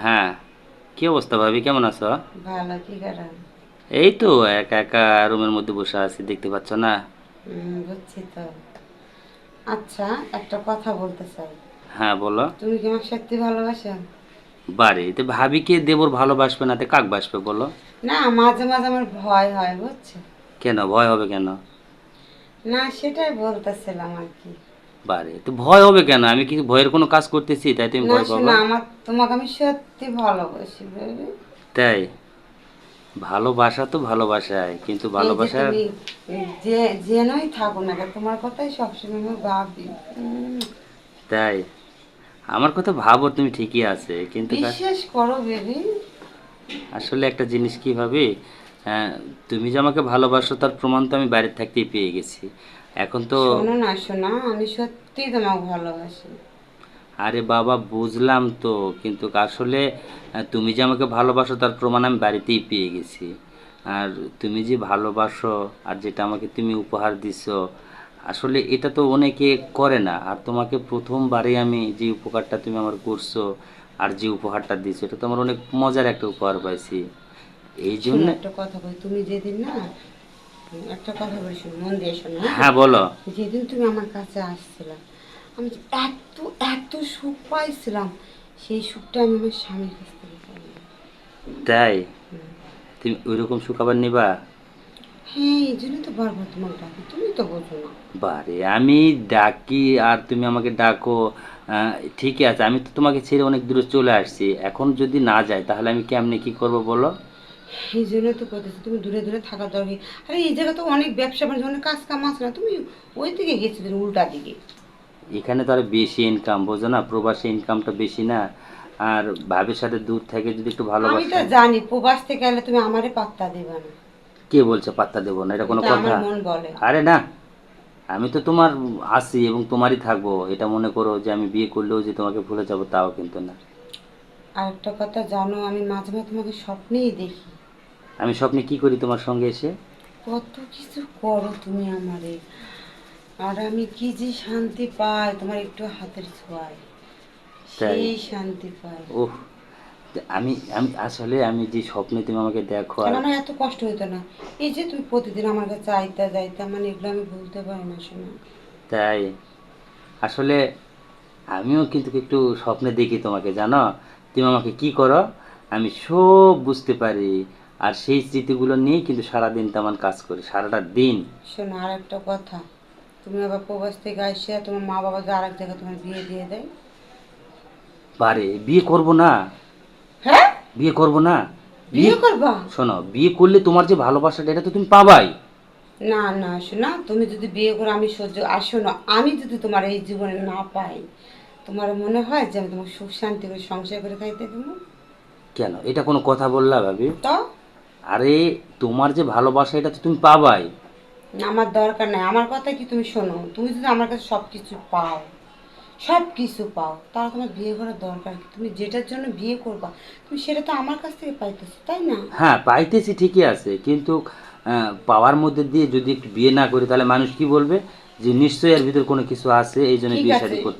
হ্যাঁ কি অবস্থা ভাবি? কেমন আছো? ভালো কি করেন? এই তো একা একা রুমের মধ্যে বসে আছি দেখতে পাচ্ছ না? বুঝছি তো। আচ্ছা একটা কথা বলতে চাই। হ্যাঁ বলো। তুমি কি আমাকে সত্যি ভালোবাসো? বাড়ি তো ভাবিকে দেবর ভালোবাসবে না তো কাক বাসবে বলো? না মাঝে মাঝে আমার ভয় হয় বুঝছ? কেন? ভয় হবে কেন? না সেটাই বলতেছিলাম আর কি। বাড়ি তো ভয় হবে কেন? আমি কি ভয়ের কোনো কাজ করতেছি তাই তুমি ভয় পাবো? আমার তোমাকে আমি সত্যি ভালোবাসি। তাই? ভালোবাসা তো ভালোবাসায় কিন্তু ভালোবাসা যে যেনই থাকো না তোমার কথাই সবসময় আমি ভাবি। তাই? আমার কথা ভাবো তুমি ঠিকই আছে কিন্তু বিশ্বাস করো বেবি আসলে একটা জিনিস কি ভাবি? তুমি যে আমাকে ভালোবাসো তার প্রমাণ তো আমি বাইরে থাকতেই পেয়ে গেছি। এখন তো শোনো না শোনা আমি সত্যি তোমাকে ভালোবাসি। আরে বাবা বুঝলাম তো কিন্তু আসলে তুমি যে আমাকে ভালোবাসো তার প্রমাণ আমি বাড়িতেই পেয়ে গেছি। আর তুমি যে ভালোবাসো আর যেটা আমাকে তুমি উপহার দিছো আসলে এটা তো অনেকে করে না। আর তোমাকে প্রথমবারে আমি যে উপকারটা তুমি আমার করছ আর যে উপহারটা দিছো এটা তো আমার অনেক মজার একটা উপহার পাইছি। এই জন্য একটা কথা বলি তুমি যেদিন না একটা কথা বলি মন দিয়ে শোনো। হ্যাঁ? বলো। যেদিন তুমি আমার কাছে আমি এত এত সুখ পাইছিলাম সেই সুখটা আমি আমার স্বামীর কাছ থেকে তাই? তুমি ওইরকম সুখ আবার নিবা? হ্যাঁ এই জন্য তো বারবার তোমাকে ডাকি তুমি তো বোঝো না। বারে আমি ডাকি আর তুমি আমাকে ডাকো ঠিকই আছে আমি তো তোমাকে ছেড়ে অনেক দূরে চলে আসছি। এখন যদি না যাই তাহলে আমি কেমনে কি করব বলো? এই জন্য তো করতেছি তুমি দূরে দূরে থাকা দরকার। আরে এই জায়গা তো অনেক ব্যবসা বাণিজ্য অনেক কাজ কাম আছে না তুমি ওই দিকে গেছিলে উল্টা দিকে? এখানে তো আর বেশি ইনকাম বোঝো না প্রবাসী ইনকামটা বেশি না। আর ভাবির সাথে দূর থেকে যদি একটু ভালো আমি তো জানি প্রবাস থেকে এলে তুমি আমারে পাত্তা দেবে না। কে বলছে পাত্তা দেবো না? এটা কোনো কথা? মন বলে। আরে না আমি তো তোমার আছি এবং তোমারই থাকব। এটা মনে করো যে আমি বিয়ে করলেও যে তোমাকে ভুলে যাব তাও কিন্তু না। আর একটা কথা জানো আমি মাঝে মাঝে তোমাকে স্বপ্নেই দেখি। আমি স্বপ্নে কি করি তোমার সঙ্গে এসে? কত কিছু করো তুমি আমারে। আর আমি কি যে শান্তি পাই তোমার একটু হাতের ছোঁয়ায় তাই? সেই শান্তি পাই। ওহ আমি আমি আসলে আমি যে স্বপ্নে তুমি আমাকে দেখো আর আমার এত কষ্ট হইতো না। এই যে তুমি প্রতিদিন আমার কাছে আইতা যাইতা মানে এগুলো আমি ভুলতে পারি না শোনা। তাই? আসলে আমিও কিন্তু একটু স্বপ্নে দেখি তোমাকে জানো? তুমি আমাকে কি করো? আমি সব বুঝতে পারি। আর সেই স্মৃতিগুলো নিয়েই কিন্তু সারাদিন তেমন কাজ করি সারাটা দিন। শোনো আর একটা কথা। তুমি আবার প্রবাস থেকে আসিয়া তোমার মা বাবা যে আরেক জায়গায় তোমার বিয়ে দিয়ে দেয়। বারে বিয়ে করব না। হ্যাঁ? বিয়ে করব না। বিয়ে করবা? শোনো বিয়ে করলে তোমার যে ভালোবাসাটা এটা তো তুমি পাবাই। না না শোনা তুমি যদি বিয়ে করো আমি সহ্য আর শোনো আমি যদি তোমার এই জীবনে না পাই তোমার মনে হয় যে আমি তোমার সুখ শান্তি করে সংসার করে খাইতে দেবো? কেন? এটা কোনো কথা বললা ভাবি। তো? আরে তোমার যে ভালোবাসা এটা তো তুমি পাবাই। না, আমার দরকার নাই। আমার কথা কি তুমি শোনো? তুমি যদি আমার কাছে সব কিছু পাও সব কিছু পাও তাহলে তোমার বিয়ে করার দরকার কি? তুমি যেটার জন্য বিয়ে করবা তুমি সেটা তো আমার কাছ থেকে পাইতেছো তাই না? হ্যাঁ পাইতেছি ঠিকই আছে। কিন্তু আহ, পাওয়ার মধ্যে দিয়ে যদি একটু বিয়ে না করি তাহলে মানুষ কি বলবে? যে নিশ্চয়ই এর ভিতর কোনো কিছু আছে এই জন্য ঠিক বিয়ে আছে। শাদী করতে